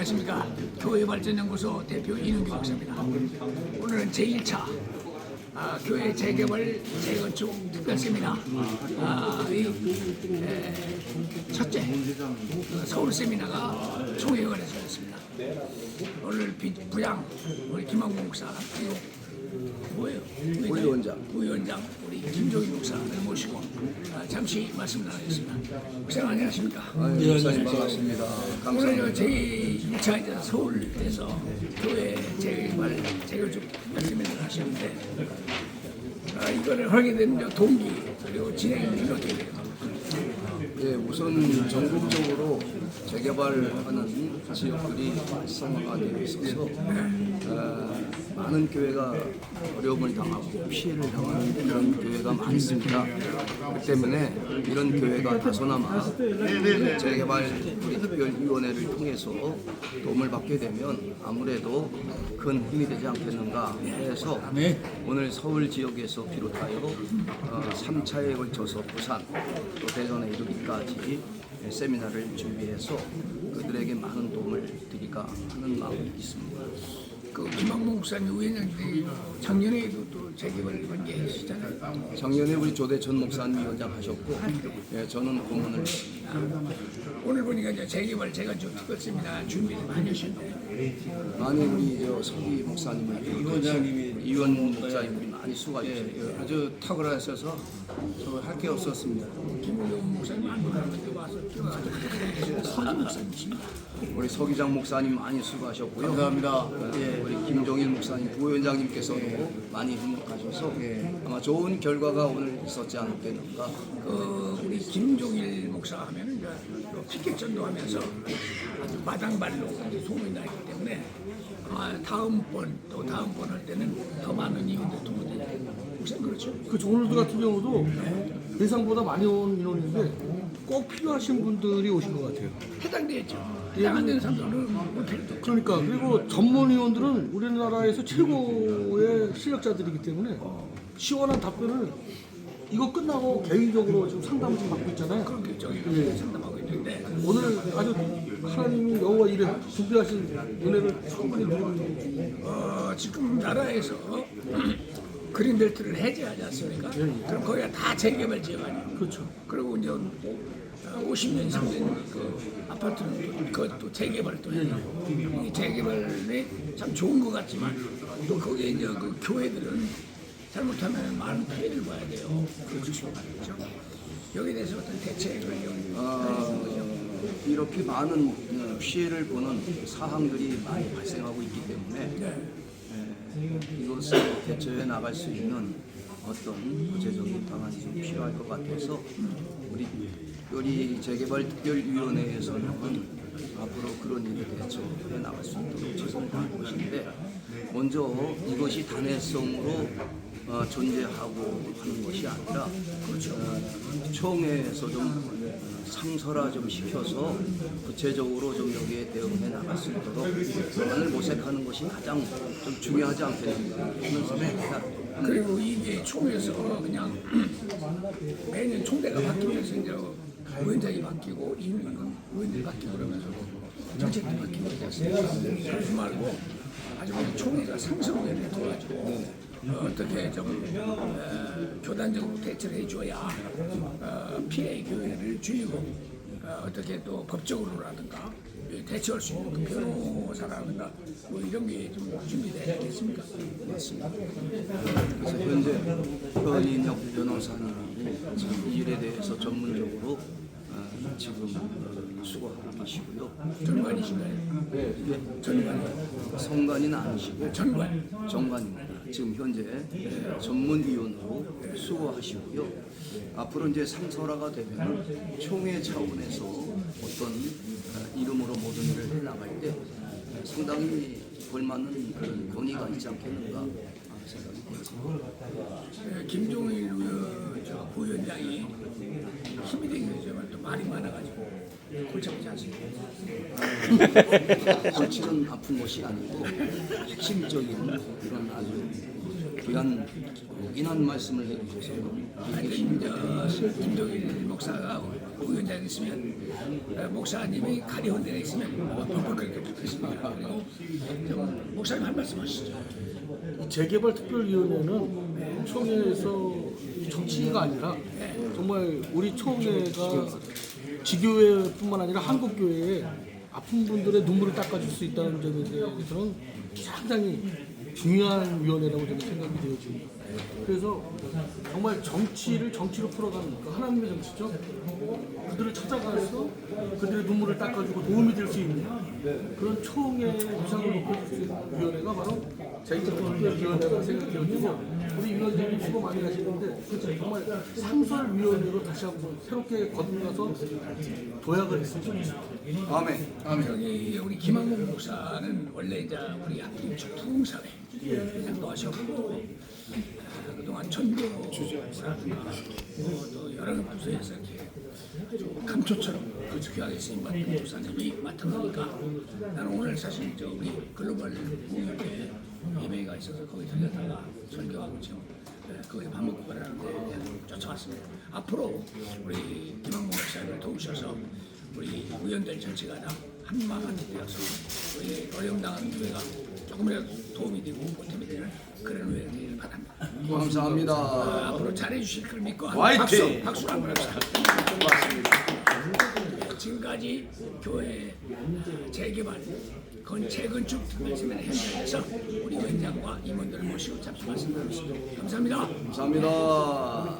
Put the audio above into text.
안녕하십니까. 교회발전연구소 대표 이능규 박사입니다. 오늘은 제1차 아, 교회 재개발 재건축 특별 세미나 아, 이, 에, 첫째 그 서울 세미나가 총회관에서 열렸습니다. 오늘 비- 부장 우리 김한국 목사 그리고 뭐예요? 부위원장. 부위원장 우리 김종희 목사를 모시고 아, 잠시 말씀 나누겠습니다. 목사님 안녕하십니까? 아유, 목사님 반갑습니다. 오늘 감사합니다. 저 제2차 이제 서울에서 교회 재개발 재건축 세미나를 하셨는데 아, 이거를 하게 된 동기 그리고 진행을 어떻게 돼요? 예, 우선 전국적으로 재개발하는 지역들이 활성화가 되어 있어서 어, 많은 교회가 어려움을 당하고 피해를 당하는 그런 교회가 많습니다. 그렇기 때문에 이런 교회가 다소나마 재개발 특별위원회를 통해서 도움을 받게 되면 아무래도 큰 힘이 되지 않겠는가 해서 오늘 서울 지역에서 비롯하여 어, 3차에 걸쳐서 부산 또 대전에 이르기까지 세미나를 준비해서 그들에게 많은 도움을 드리까 하는 마음이 있습니다. 그 김한국 목사님 위원장님이 작년에도 또 재개발 관계하시잖아요. 작년에 우리 조대천 목사님 위원장 하셨고 예, 저는 고문을 오늘 보니까 이제 재개발 재건축 특별 세미나 준비를 많이 하셨는데 많이 우리 저 서기 목사님을 위원장님이 이원 목사님들이 많이 수고하셨어요. 예, 아주 탁월하셔서 할게 없었습니다. 김우영 목사님 안 보는데 와서 끼워가지고 서기 목사님이십니다. 우리 서기장 목사님 많이 수고하셨고요. 감사합니다. 예, 우리 김종일 목사님 부위원장님께서도 많이 협력하셔서 아마 좋은 결과가 오늘 있었지 않겠는가. 그 우리 김종일 목사 하면은 이제 또 피켓 전도하면서 아주 마당발로 아주 소문이 나기 때문에 아, 다음번 또 다음번 할 때는 더 많은 이웃들 도움이 되죠. 목사님 그렇죠? 그 오늘도 같은 경우도 예상보다 많이 온 인원인데 꼭 필요하신 분들이 오신 것 같아요. 해당되죠. 해당 안 되는 사람들은 못 필요도 없죠. 그러니까 그리고 전문위원들은 우리나라에서 최고의 실력자들이기 때문에 시원한 답변을 이거 끝나고 개인적으로 지금 상담을 좀 받고 있잖아요. 그렇게 저희가 상담하고 있는데 오늘 아주 하나님이 여호와 일에 준비하신 은혜를 충분히 누리고 있는 어, 지금 나라에서 그린벨트를 해제하지 않습니까? 그럼 거기가 다 재개발 지역 아니에요. 그렇죠. 그리고 이제 50년 이상 된그 아파트는 또 그것도 재개발 또 해요. 이 재개발이 참 좋은 것 같지만 또 거기에 이제 그 교회들은 잘못하면 많은 피해를 봐야 돼요. 그렇죠. 그렇죠. 여기에 대해서 어떤 대책을 아, 이렇게 많은 어, 피해를 보는 사항들이 많이 발생하고 있기 때문에 예, 이것을 대처해 나갈 수 있는 어떤 구체적인 방안이 좀 필요할 것 같아서 우리 우리 재개발 특별위원회에서는 앞으로 그런 일을 대처해 나갈 수 있도록 최선을 다할 것인데 먼저 이것이 단회성으로 어, 존재하고 하는 것이 아니라 어, 총회에서 좀 상설화 좀 시켜서 구체적으로 좀 여기에 대응해 나갈 수 있도록 방안을 모색하는 것이 가장 좀 중요하지 않겠는가 하는 생각입니다. 그리고 이게 총에서 그냥 매년 총대가 바뀌면서 이제 위원장이 바뀌고 위원장이 바뀌고 그러면서 정책도 바뀌고. 그러지 말고 그냥 총회가 도와주고 어, 어떻게 좀 어, 교단적으로 대처를 해줘야 어, 피해 교회를 줄이고 어, 어떻게 또 법적으로라든가 대처할 수 있는 그 변호사라든가 뭐 이런 게 좀 준비되지 않겠습니까? 맞습니다. 그래서 현재 현인혁 변호사님이 지금 이 일에 대해서 전문적으로 어, 지금 어, 수고하고 계시고요. 전관이신가요? 네, 전관. 성관이는 아니시고 전관. 정관입니다. 지금 현재 전문위원으로 수고하시고요. 앞으로 이제 상설화가 되면 총회 차원에서 어떤 어, 이름으로 모든 일을 해 나갈 때 상당히 걸맞는 그런 권위가 있지 않겠는가. 예, 김종일 부위원장이 힘이 되긴 하지만 또 말이 많아가지고 골치 아프지 않습니까? 골치는 아픈 것이 아니고 핵심적인 이런 아주 귀한 귀한 말씀을 해주셔서 저 김동일 목사가 부위원장에 있으면 어, 목사님이 가리원대에 있으면 벅벅거리게 좋겠습니다. 그리고 좀 목사님 한 말씀 하시죠. 이 재개발 특별위원회는 총회에서 정치가 아니라 정말 우리 총회가 지교회뿐만 아니라 한국 교회에 아픈 분들의 눈물을 닦아줄 수 있다는 점에 대해서는 상당히 중요한 위원회라고 저는 생각이 되어집니다. 그래서 정말 정치를 정치로 풀어가는 그 하나님의 정치죠. 그들을 찾아가서 그들의 눈물을 닦아주고 도움이 될 수 있는 그런 총회 위상을 높여줄 수 있는 위원회가 바로 제이특별위원회라고 생각해가지고 우리 위원장님 수고 많이 하시는데 정말 상설위원회로 다시 한번 새롭게 거듭나서 도약을 했으면 좋겠습니다. 아멘. 저기 우리 김학문 목사는 원래 이제 우리 학교 부흥사회 회장도 하셨고 아, 그동안 전도 사람과 또 여러 부서에서 이렇게 좀 감초처럼 그 귀하게 쓰임 받은 목사님이 맡아보니까 나는 오늘 사실 저 우리 글로벌 부흥회 예배가 있어서 거기 들렸다가 설교하고 지금 예, 거기 밥 먹고 가라는데 쫓아왔습니다. 앞으로 우리 김학문 목사님을 도우셔서 우리 의원들 전체가 다 한마음 되어서 우리 어려움 당하는 교회가 조금이라도 도움이 되고 보탬이 되는 그런 되기를 바랍니다. 감사합니다. 아, 앞으로 잘해주실 걸 믿고 한 화이팅! 박수, 박수 한번 합시다. 지금까지 교회 재개발, 건 재건축 특별시민의 현장에서 우리 원장과 임원들을 모시고 말씀 나눴습니다. 감사합니다. 감사합니다.